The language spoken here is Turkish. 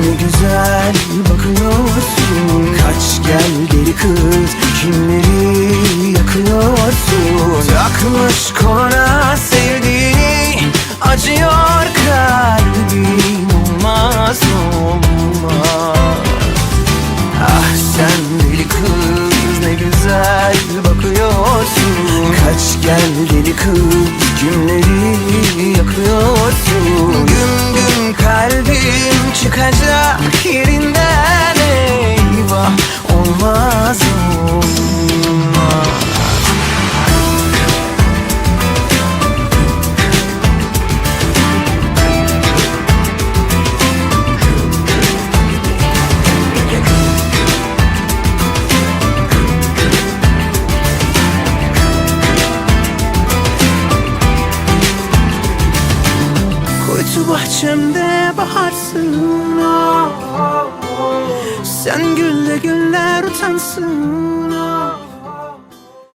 Ne güzel bakıyorsun. Kaç gel geri kız. Kimleri yakıyorsun? Yakmış koluna sevdiğini Acıyor kalbim Olmaz olmaz. Ah sen deli kız. Ne güzel bakıyorsun. Kaç gel deli kız. Kimleri yakıyorsun? Bahçemde baharsın ah. Sen gülle güller utansın ah.